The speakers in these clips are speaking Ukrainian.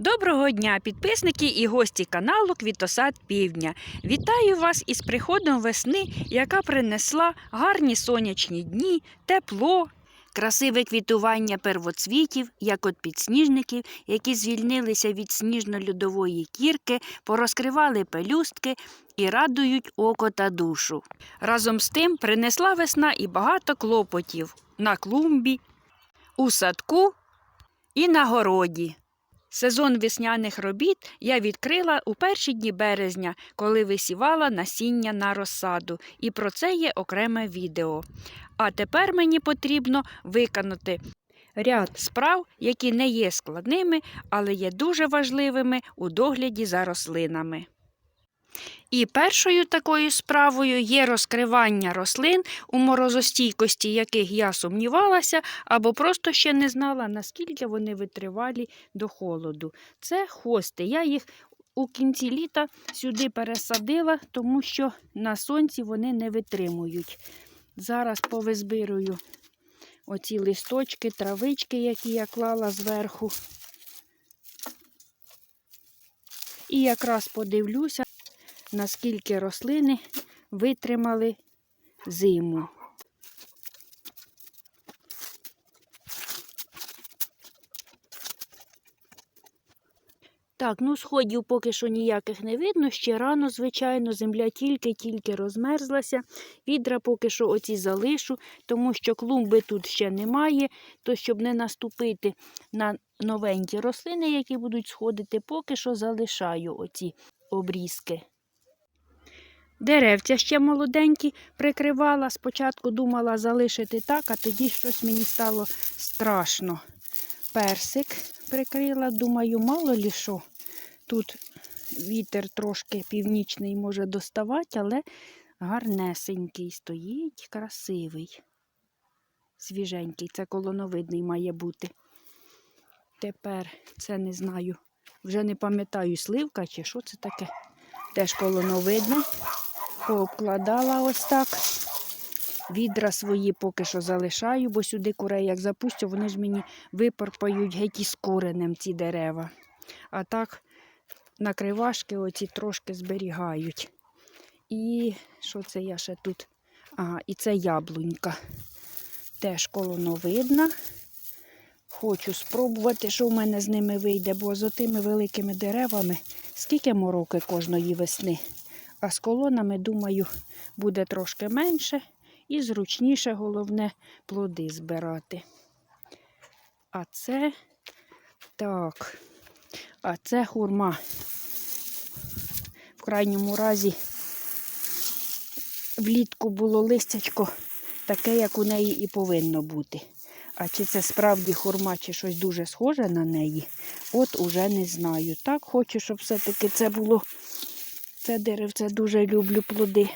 Доброго дня, підписники і гості каналу Квітосад Півдня. Вітаю вас із приходом весни, яка принесла гарні сонячні дні, тепло, красиве квітування первоцвітів, як от підсніжників, які звільнилися від сніжно-льодової кірки, порозкривали пелюстки і радують око та душу. Разом з тим принесла весна і багато клопотів на клумбі, у садку і на городі. Сезон весняних робіт я відкрила у перші дні березня, коли висівала насіння на розсаду, і про це є окреме відео. А тепер мені потрібно виконати ряд справ, які не є складними, але є дуже важливими у догляді за рослинами. І першою такою справою є розкривання рослин, у морозостійкості яких я сумнівалася, або просто ще не знала, наскільки вони витривалі до холоду. Це хости. Я їх у кінці літа сюди пересадила, тому що на сонці вони не витримують. Зараз повизбирую оці листочки, травички, які я клала зверху. І якраз подивлюся, наскільки рослини витримали зиму. Так, ну сходів поки що ніяких не видно. Ще рано, звичайно, земля тільки-тільки розмерзлася. Відра поки що оці залишу, тому що клумби тут ще немає. То, щоб не наступити на новенькі рослини, які будуть сходити, поки що залишаю оці обрізки. Деревця ще молоденькі прикривала. Спочатку думала залишити так, а тоді щось мені стало страшно. Персик прикрила, думаю, мало лі що. Тут вітер трошки північний може доставати, але гарнесенький стоїть, красивий, свіженький. Це колоновидний має бути. Тепер це не знаю. Вже не пам'ятаю, сливка чи що це таке. Теж колоновидне. Пообкладала ось так. Відра свої поки що залишаю, бо сюди курей як запустю, вони ж мені випорпають геть із коренем ці дерева. А так накривашки оці трошки зберігають. І що це я ще тут? Ага, і це яблунька. Теж колоновидна. Хочу спробувати, що в мене з ними вийде, бо з отими великими деревами скільки мороки кожної весни. А з колонами, думаю, буде трошки менше і зручніше, головне, плоди збирати. А це так, а це хурма. В крайньому разі влітку було листячко таке, як у неї і повинно бути. А чи це справді хурма, чи щось дуже схоже на неї, от уже не знаю. Так, хочу, щоб все-таки це було. Це деревце дуже люблю плоди.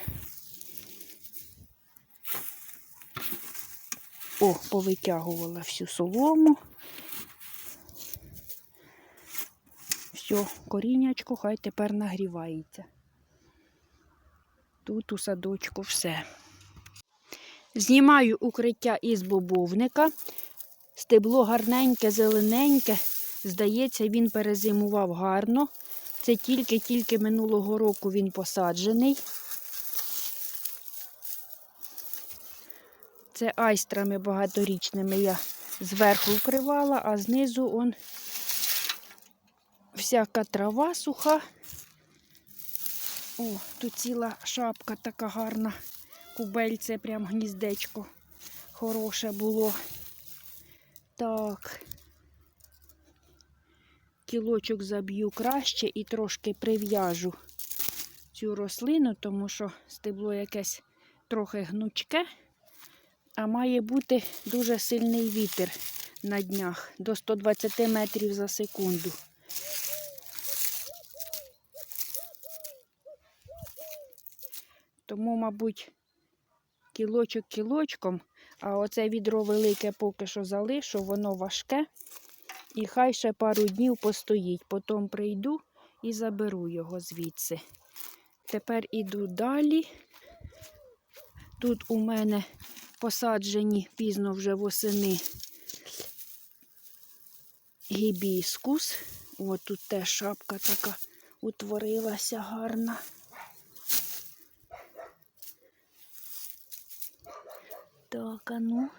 О, повитягувала всю солому. Все, коріннячко хай тепер нагрівається. Тут у садочку все. Знімаю укриття із бобовника. Стебло гарненьке, зелененьке. Здається, він перезимував гарно. Це тільки-тільки минулого року він посаджений. Це айстрами багаторічними я зверху вкривала, а знизу он всяка трава суха. О, тут ціла шапка така гарна. Кубельце, прям гніздечко хороше було. Так. Кілочок заб'ю краще і трошки прив'яжу цю рослину, тому що стебло якесь трохи гнучке, а має бути дуже сильний вітер на днях до 120 метрів за секунду. Тому, мабуть, кілочок кілочком, а оце відро велике поки що залишу, воно важке. І хай ще пару днів постоїть. Потім прийду і заберу його звідси. Тепер іду далі. Тут у мене посаджені пізно вже восени гібіскус. О, тут теж шапка така утворилася гарна. Так, а ну.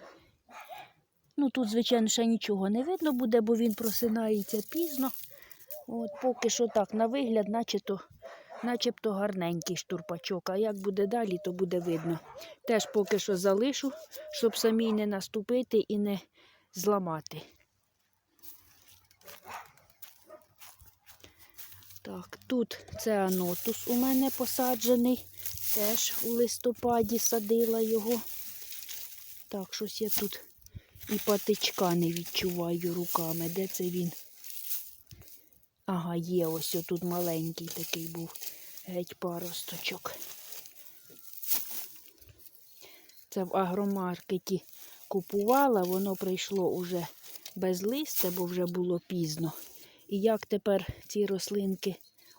Ну тут, звичайно, ще нічого не видно буде, бо він просинається пізно. От поки що так, на вигляд, начебто, начебто гарненький штурпачок. А як буде далі, то буде видно. Теж поки що залишу, щоб самій не наступити і не зламати. Так, тут це анотус у мене посаджений. Теж у листопаді садила його. Так, щось я тут і патичка не відчуваю руками. Де це він? Ага, є ось тут маленький такий був геть паросточок. Це в агромаркеті купувала, воно прийшло уже без листя, бо вже було пізно. І як тепер ці рослинки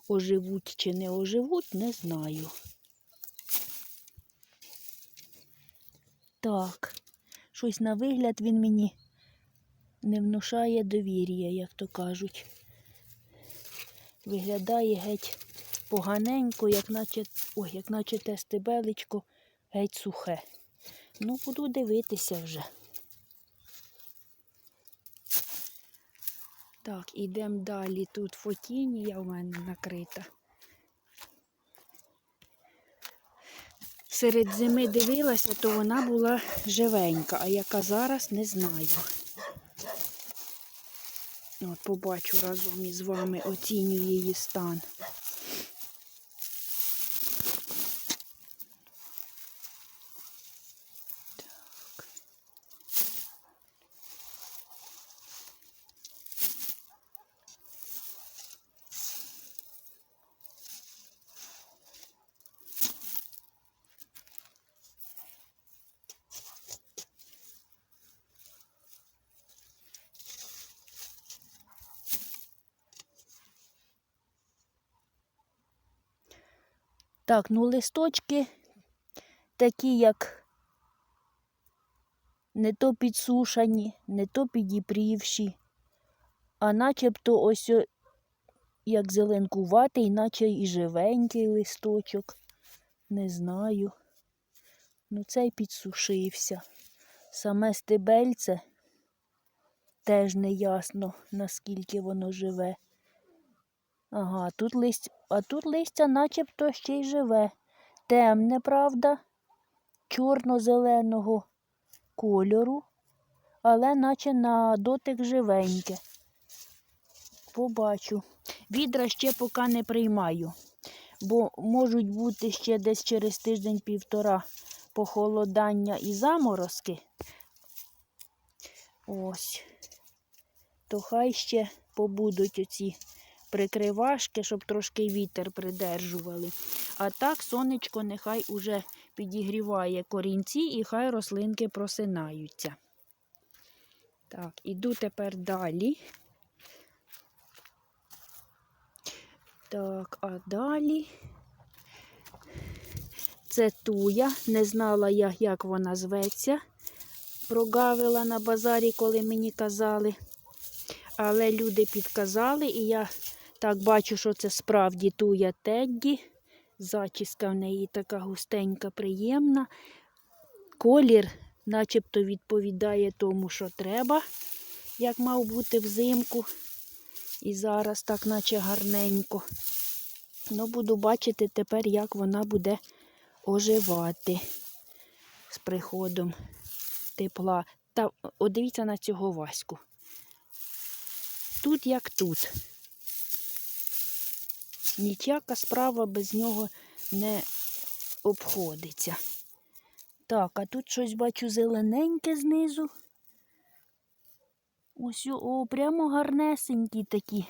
оживуть чи не оживуть, не знаю. Так, щось на вигляд він мені не внушає довір'я, як то кажуть. Виглядає геть поганенько, як наче, ой, як наче те стебелечко геть сухе. Ну, буду дивитися вже. Так, ідемо далі. Тут фотінія в мене накрита. Серед зими дивилася, то вона була живенька, а яка зараз не знаю. От побачу разом із вами, оціню її стан. Так, ну листочки такі, як не то підсушені, не то підіпрівші, а начебто ось як зеленкуватий, наче і живенький листочок. Не знаю. Ну, цей підсушився. Саме стебельце теж не ясно, наскільки воно живе. Ага, тут листь, а тут листя начебто ще й живе. Темне, правда, чорно-зеленого кольору, але наче на дотик живеньке. Побачу. Відра ще поки не приймаю, бо можуть бути ще десь через тиждень-півтора похолодання і заморозки. Ось. То хай ще побудуть оці прикривашки, щоб трошки вітер придержували. А так сонечко нехай уже підігріває корінці і хай рослинки просинаються. Так, іду тепер далі. Так, а далі це туя. Не знала я, як вона зветься. Прогавила на базарі, коли мені казали. Але люди підказали, і я так бачу, що це справді туя Тедді. Зачіска в неї така густенька, приємна. Колір начебто відповідає тому, що треба, як мав бути взимку. І зараз так, наче гарненько. Ну, буду бачити тепер, як вона буде оживати з приходом тепла. Та о, дивіться на цього Ваську. Тут як тут. Ніяка справа без нього не обходиться. Так, а тут щось бачу зелененьке знизу. Ось, о, прямо гарнесенькі такі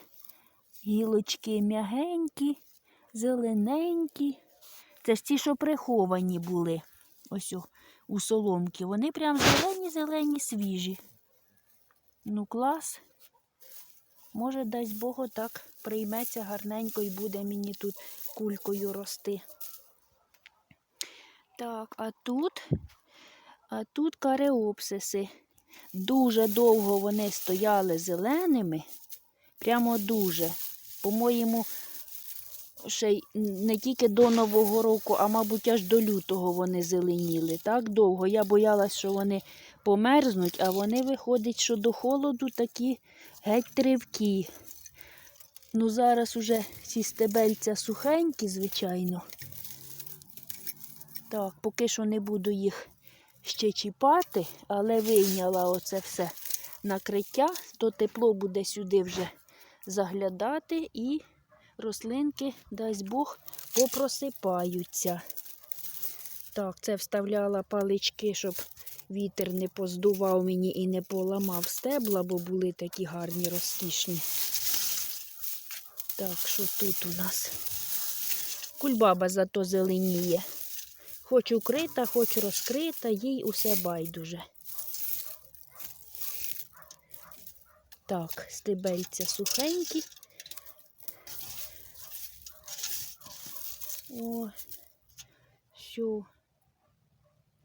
гілочки м'ягенькі, зелененькі. Це ж ті, що приховані були. Ось о, у соломки. Вони прям зелені-зелені, свіжі. Ну, клас. Може, дасть Бог, так прийметься гарненько і буде мені тут кулькою рости. Так, а тут, а тут кареопсиси. Дуже довго вони стояли зеленими, Прямо дуже. По-моєму, ще й не тільки до Нового року, а мабуть аж до лютого вони зеленіли. Так довго. Я боялась, що вони померзнуть, а вони виходять, що до холоду такі геть тривкі. Ну, зараз уже ці стебельця сухенькі, звичайно. Так, поки що не буду їх ще чіпати, але вийняла оце все накриття, то тепло буде сюди вже заглядати і рослинки, дасть Бог, попросипаються. Так, це вставляла палички, щоб вітер не поздував мені і не поламав стебла, бо були такі гарні, розкішні. Так, що тут у нас? Кульбаба зато зеленіє. Хоч укрита, хоч розкрита, їй усе байдуже. Так, стебельця сухенькі. О, що.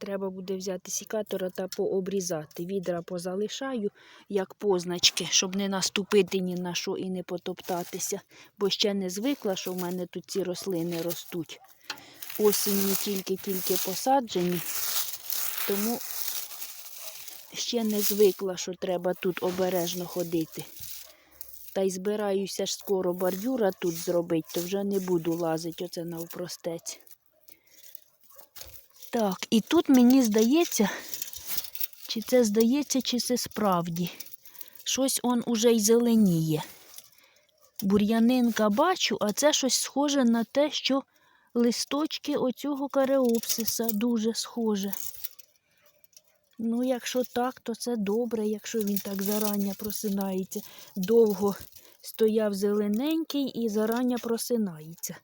Треба буде взяти сікатора та пообрізати. Відра позалишаю, як позначки, щоб не наступити ні на що і не потоптатися. Бо ще не звикла, що в мене тут ці рослини ростуть. Осінні тільки-тільки посаджені, тому ще не звикла, що треба тут обережно ходити. Та й збираюся ж скоро бордюра тут зробити, то вже не буду лазити оце навпростець. Так, і тут мені здається, чи це здається, чи це справді. Щось он уже й зеленіє. Бур'янинка бачу, а це щось схоже на те, що листочки оцього кареопсиса дуже схоже. Ну, якщо так, то це добре, якщо він так зарання просинається. Довго стояв зелененький і зарання просинається.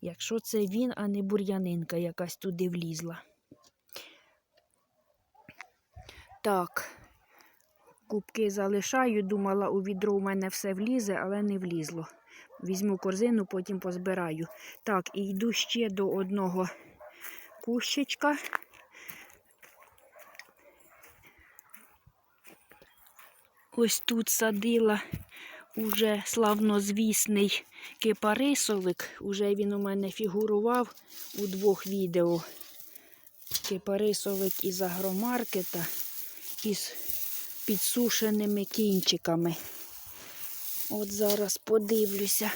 Якщо це він, а не бур'янинка якась туди влізла. Так, кубки залишаю. Думала, у відро у мене все влізе, але не влізло. Візьму корзину, потім позбираю. Так, і йду ще до одного кущичка. Ось тут садила уже славнозвісний кипарисовик. Уже він у мене фігурував у двох відео. Кипарисовик із агромаркета із підсушеними кінчиками. От зараз подивлюся,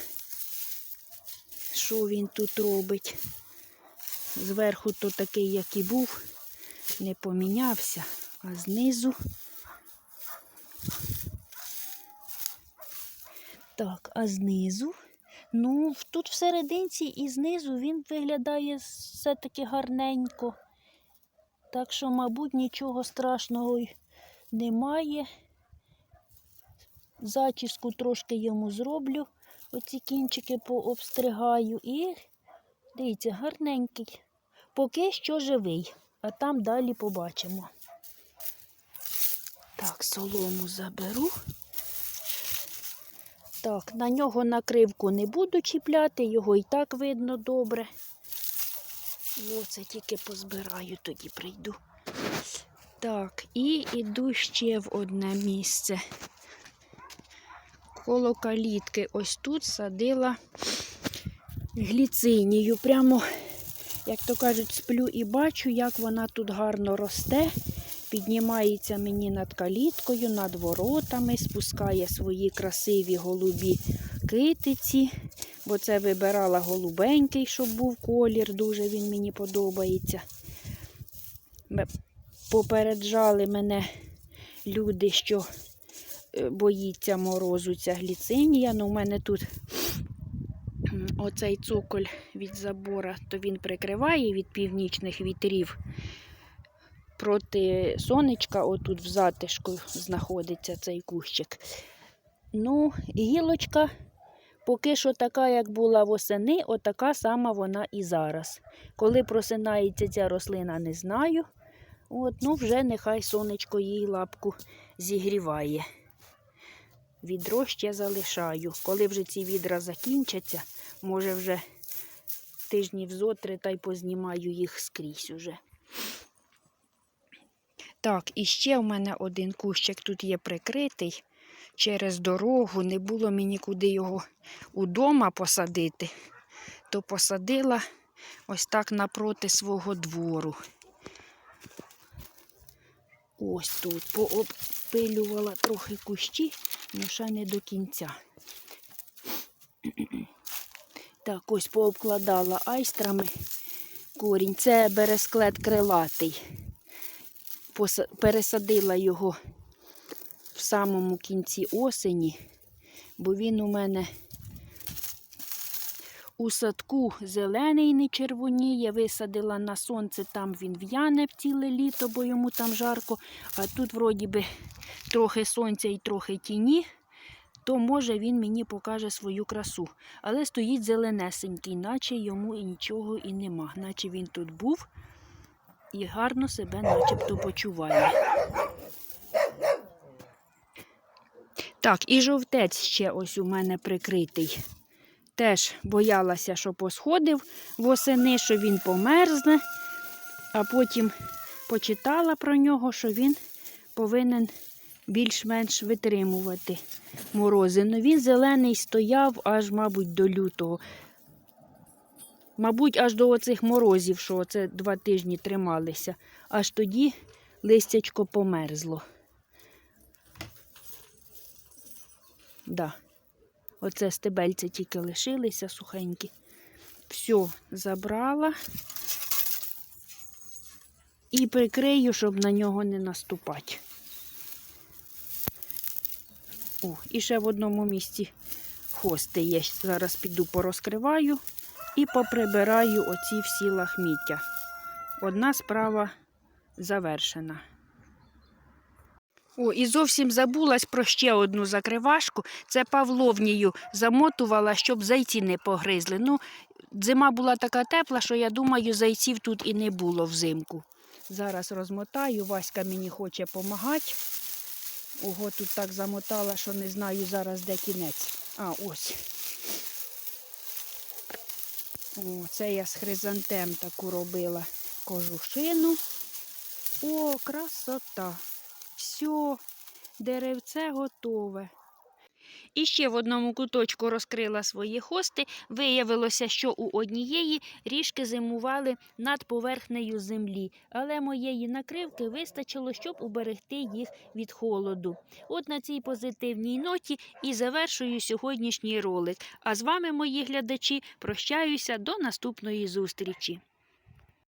що він тут робить. Зверху то такий, як і був, не помінявся, а знизу. Так, а знизу. Ну, тут всерединці і знизу він виглядає все-таки гарненько. Так що, мабуть, нічого страшного немає. Зачіску трошки йому зроблю. Оці кінчики пообстригаю. І, дивіться, гарненький. Поки що живий, а там далі побачимо. Так, солому заберу. Так, на нього накривку не буду чіпляти, його і так видно добре. Оце тільки позбираю, тоді прийду. Так, і йду ще в одне місце. Коло калітки ось тут садила гліцинію. Прямо, як то кажуть, сплю і бачу, як вона тут гарно росте. Піднімається мені над каліткою, над воротами, спускає свої красиві голубі китиці, бо це вибирала голубенький, щоб був колір, дуже він мені подобається. Попереджали мене люди, що е, боїться морозу ця гліцинія. Ну, у мене тут оцей цоколь від забора, то він прикриває від північних вітрів проти сонечка, отут в затишку знаходиться цей кущик. Ну, гілочка поки що така, як була восени, отака сама вона і зараз. Коли просинається ця рослина, не знаю. От, ну, вже нехай сонечко їй лапку зігріває. Відро ще залишаю. Коли вже ці відра закінчаться, може вже тижнів зотри та й познімаю їх скрізь уже. Так, і ще в мене один кущик тут є прикритий. Через дорогу, не було мені куди його удома посадити, то посадила ось так напроти свого двору. Ось тут пообпилювала трохи кущі, але ще не до кінця. Так, ось пообкладала айстрами корінь. Це бересклет крилатий. Пересадила його самому кінці осені, бо він у мене у садку зелений не червоніє, висадила на сонце, там він в'яне ціле літо, бо йому там жарко, а тут вроді би трохи сонця і трохи тіні, то може він мені покаже свою красу. Але стоїть зеленесенький, наче йому і нічого і нема, наче він тут був і гарно себе начебто почуває. Так, і жовтець ще ось у мене прикритий. Теж боялася, що посходив восени, що він померзне, а потім почитала про нього, що він повинен більш-менш витримувати морози. Ну він зелений стояв аж, мабуть, до лютого. Мабуть, аж до оцих морозів, що оце два тижні трималися. Аж тоді листячко померзло. Да. Оце стебельці тільки лишилися сухенькі. Все, забрала і прикрию, щоб на нього не наступати. О, і ще в одному місці хости є. Зараз піду порозкриваю і поприбираю оці всі лахміття. Одна справа завершена. О, і зовсім забулась про ще одну закривашку. Це павловнію замотувала, щоб зайці не погризли. Ну, зима була така тепла, що я думаю, зайців тут і не було взимку. Зараз розмотаю, Васька мені хоче допомагати. Ого, тут так замотала, що не знаю зараз, де кінець. А, ось. О, це я з хризантем таку робила кожушину. О, красота. Все, деревце готове. І ще в одному куточку розкрила свої хости. Виявилося, що у однієї ріжки зимували над поверхнею землі, але моєї накривки вистачило, щоб уберегти їх від холоду. От на цій позитивній ноті і завершую сьогоднішній ролик. А з вами, мої глядачі, прощаюся до наступної зустрічі.